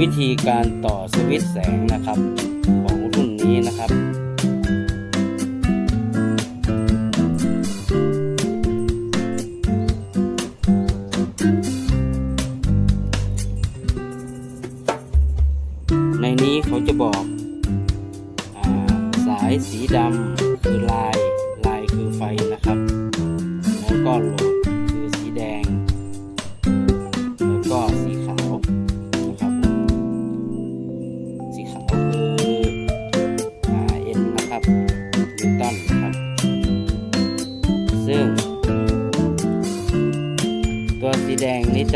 วิธีการต่อสวิตช์แสงนะครับของรุ่นนี้นะครับ ในนี้เขาจะบอกอาสายสีดำคือลายลายคือไฟนะครับ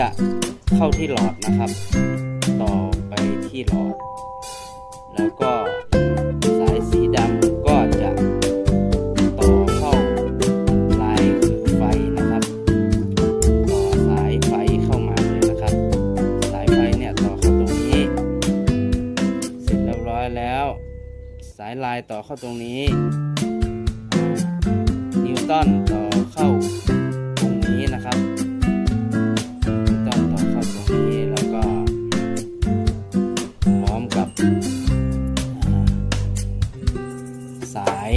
จะเข้าที่หลอดนะครับ ต่อไปที่หลอด แล้วก็สายสีดำก็จะต่อเข้าลายคือไฟนะครับ ต่อสายไฟเข้ามาเลยนะครับ สายไฟเนี่ยต่อเข้าตรงนี้ เสร็จเรียบร้อยแล้ว สายลายต่อเข้าตรงนี้ นิวตันต่อเข้า สาย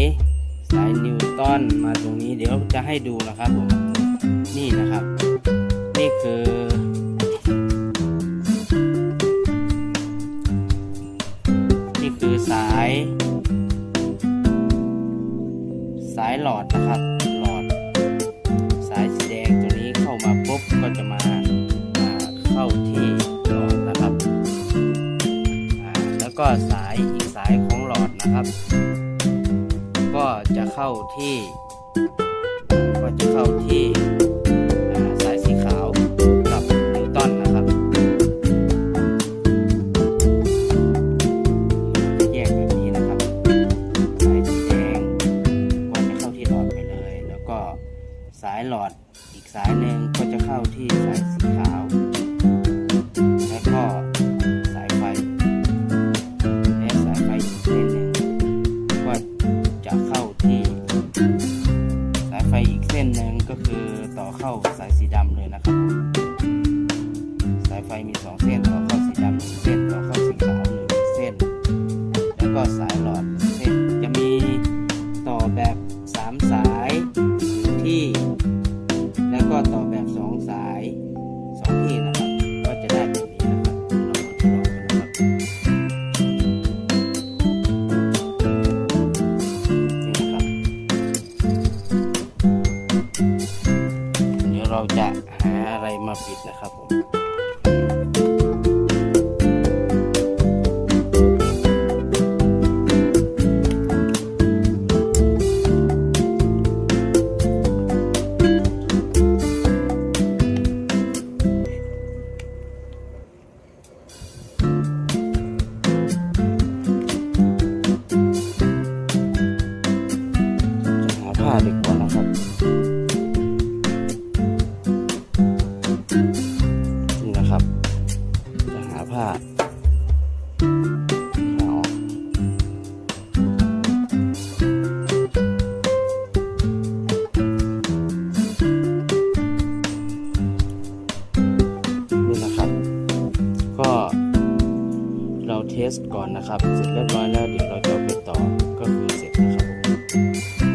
สายนิวตันมาตรงนี้เดี๋ยวจะให้ดูนะครับผมนี่นะครับ นี่คือ นี่คือสาย สายหลอดนะครับหลอด สายสีแดงตัวนี้เข้ามาปุ๊บก็จะมาอ่าเข้าที่หลอดนะครับแล้วก็สายอีกสายของหลอดนะครับ จะเข้าที่ก็จะเข้าที่สายสีขาวกับนิวตันนะครับแยกแบบนี้นะครับสายสีแดงก็จะเข้าที่หลอดไปเลย แล้วก็สายหลอดอีกสายหนึ่งก็จะเข้าที่สายสีขาว เข้าสายสีดำเลยนะครับผมสายไฟมีสองเส้นต่อเข้าสีดำหนึ่งเส้นต่อเข้าสีขาวหนึ่งเส้น แล้วก็สายหลอดเส้นจะมีต่อแบบสามสายที่ แล้วก็ต่อ จะหาอะไรมาปิดนะครับผม เราเทสก่อนนะครับ เสร็จเรียบร้อยแล้วเดี๋ยวเราจะไปต่อก็คือเสร็จนะครับผม